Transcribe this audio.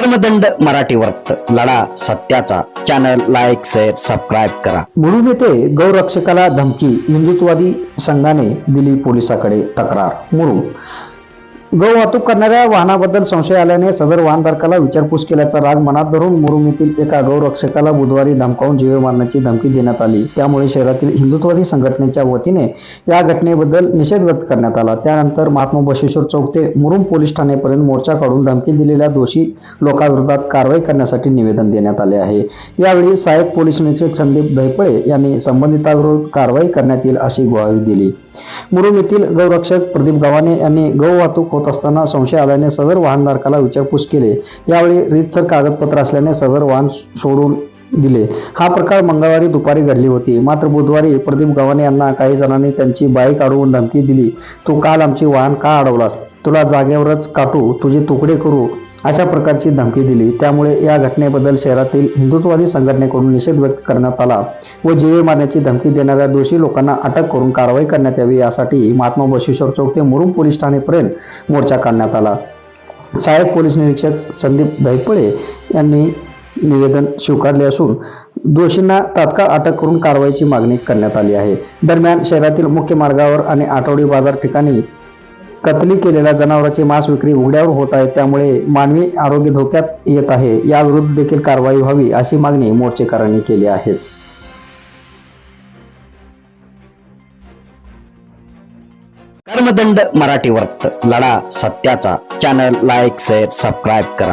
कर्मदंड मराठी वर्त लढा सत्याचा. चॅनल लाईक शेअर सबस्क्राईब करा. मुरुम येथे गौरक्षकाला धमकी हिंदुत्ववादी संघाने दिली पोलिसाकडे तक्रार. मुरुम गौ वाहतूक करणाऱ्या वाहनाबद्दल संशय आल्याने सदर वाहनधारकाला विचारपूस केल्याचा राग मनात धरून मुरुम येथील एका गौरक्षकाला बुधवारी धमकावून जीवे मारण्याची धमकी देण्यात आली. त्यामुळे शहरातील हिंदुत्ववादी संघटनेच्या वतीने या घटनेबद्दल निषेध व्यक्त करण्यात आला. त्यानंतर महात्मा बशेश्वर चौक ते मुरुम पोलीस ठाणेपर्यंत मोर्चा काढून धमकी दिलेल्या दोषी लोकांविरोधात कारवाई करण्यासाठी निवेदन देण्यात आले आहे. यावेळी सहाय्यक पोलीस निरीक्षक संदीप दैपळे यांनी संबंधिताविरोधात कारवाई करण्यात येईल अशी ग्वाही दिली. मुरुम येथील गौरक्षक प्रदीप गव्हाणे यांनी गौ वाहतूक होत असताना संशय आल्याने सदर वाहनधारकाला विचारपूस केले. यावेळी रीतसर कागदपत्र असल्याने सदर वाहन सोडून दिले. हा प्रकार मंगळवारी दुपारी घडली होती. मात्र बुधवारी प्रदीप गव्हाणे यांना काही जणांनी त्यांची बाईक अडवून धमकी दिली. तू काल आमची वाहन का अडवलास? तुला जागेवरच काटू. तुझे तुकडे करू. अशा प्रकारची धमकी दिली. त्यामुळे या घटनेबद्दल शहरातील हिंदुत्ववादी संघटनेकडून निषेध व्यक्त करण्यात आला व जीवे मारण्याची धमकी देणाऱ्या दोषी लोकांना अटक करून कारवाई करण्यात यावी यासाठी महात्मा बशेश्वर चौक ते मुरुम पोलीस ठाणेपर्यंत मोर्चा काढण्यात आला. सहाय्यक पोलीस निरीक्षक संदीप दैपळे यांनी निवेदन स्वीकारले असून दोषींना तात्काळ अटक करून कारवाईची मागणी करण्यात आली आहे. दरम्यान शहरातील मुख्य मार्गावर आणि आठवडी बाजार ठिकाणी कतली केलेल्या जनावरांची मांस विक्री उघड्यावर होत आहे. त्यामुळे मानवी आरोग्य धोक्यात येत आहे. याविरुद्ध देखील कारवाई व्हावी अशी मागणी मोर्चेकरांनी केली आहे. कर्मदंड मराठी वर्त लढा सत्याचा. चॅनल लाईक शेअर सबस्क्राईब करा.